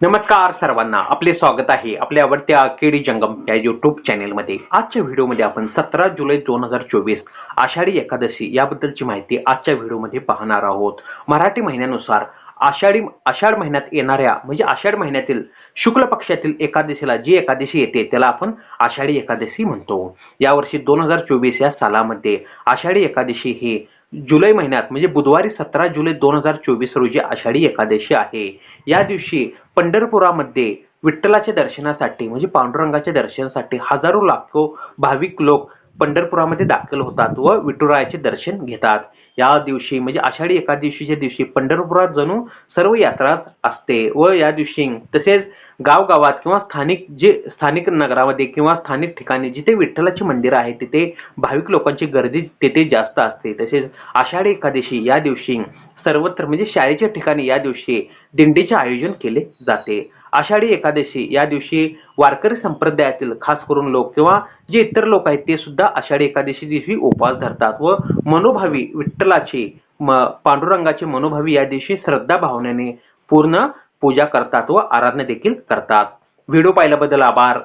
नमस्कार सर्वांना आपले स्वागत आहे आपल्या आवडत्या केडी जंगम या युट्यूब चॅनेलमध्ये आजच्या व्हिडिओमध्ये आपण सतरा जुलै दोन हजार चोवीस आषाढी एकादशी याबद्दलची माहिती आजच्या व्हिडिओमध्ये पाहणार आहोत. मराठी महिन्यानुसार आषाढी आषाढ महिन्यात येणाऱ्या म्हणजे आषाढ महिन्यातील शुक्ल पक्षातील एकादशीला जी एकादशी येते त्याला आपण आषाढी एकादशी म्हणतो. यावर्षी दोन हजार चोवीस या सालामध्ये आषाढी एकादशी ही जुलै महिन्यात म्हणजे बुधवारी सतरा जुलै दोन हजार चोवीस रोजी आषाढी एकादशी आहे. या दिवशी पंढरपुरामध्ये विठ्ठलाच्या दर्शनासाठी म्हणजे पांडुरंगाच्या दर्शनासाठी हजारो लाखो भाविक लोक पंढरपुरामध्ये दाखल होतात व विठुरायाचे दर्शन घेतात. या दिवशी म्हणजे आषाढी एकादशीच्या दिवशी पंढरपुरात जणू सर्व यात्राच असते व या दिवशी तसेच गावगावात किंवा स्थानिक जे स्थानिक नगरामध्ये किंवा स्थानिक ठिकाणी जिथे विठ्ठलाची मंदिर आहे तिथे भाविक लोकांची गर्दी तेथे जास्त असते. तसेच आषाढी एकादशी या दिवशी सर्वत्र म्हणजे शाळेच्या ठिकाणी या दिवशी दिंडीचे आयोजन केले जाते. आषाढी एकादशी या दिवशी वारकरी संप्रदायातील खास करून लोक किंवा जे इतर लोक आहेत ते सुद्धा आषाढी एकादशी दिवशी उपवास धरतात व मनोभावी विठ्ठल विठ्ठलाची म पांडुरंगाची मनोभावी या दिवशी श्रद्धा भावनेने पूर्ण पूजा करतात व आराधना देखील करतात. व्हिडिओ पाहिल्याबद्दल आभार.